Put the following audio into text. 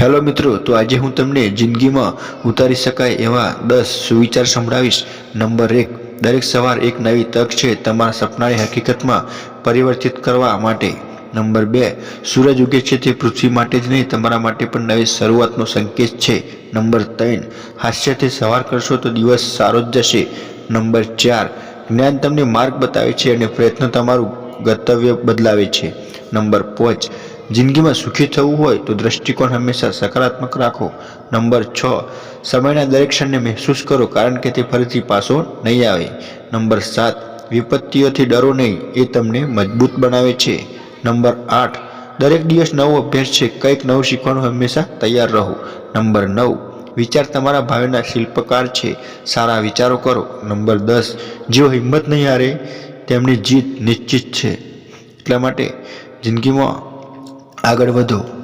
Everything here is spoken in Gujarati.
હેલો મિત્રો, તો આજે હું તમને જિંદગીમાં ઉતારી શકાય એવા દસ સુવિચાર સંભળાવીશ. નંબર એક, દરેક સવાર એક નવી તક છે તમારા સપનાની હકીકતમાં પરિવર્તિત કરવા માટે. નંબર બે, સૂરજ ઉગે છે તે પૃથ્વી માટે જ નહીં, તમારા માટે પણ નવી શરૂઆતનો સંકેત છે. નંબર ત્રણ, હાસ્યથી સવાર કરશો તો દિવસ સારો જ જશે. નંબર ચાર, જ્ઞાન તમને માર્ગ બતાવે છે અને પ્રયત્ન તમારું ગંતવ્ય બદલાવે છે. નંબર પાંચ જિંદગીમાં સુખી થવું હોય તો દ્રષ્ટિકોણ હંમેશા સકારાત્મક રાખો. નંબર છ, સમયના દરેક ક્ષણને મહેસૂસ કરો કારણ કે તે ફરીથી પાછો નહીં આવે. નંબર સાત, વિપત્તિઓથી ડરો નહીં, એ તમને મજબૂત બનાવે છે. નંબર આઠ, દરેક દિવસ નવો અભ્યાસ છે, કંઈક નવું શીખવાનું હંમેશા તૈયાર રહો. નંબર નવ, વિચાર તમારા ભાવિના શિલ્પકાર છે, સારા વિચારો કરો. નંબર દસ, જેઓ હિંમત નહીં હારે, તેમની જીત નિશ્ચિત છે. એટલા માટે જિંદગીમાં આગળ વધો.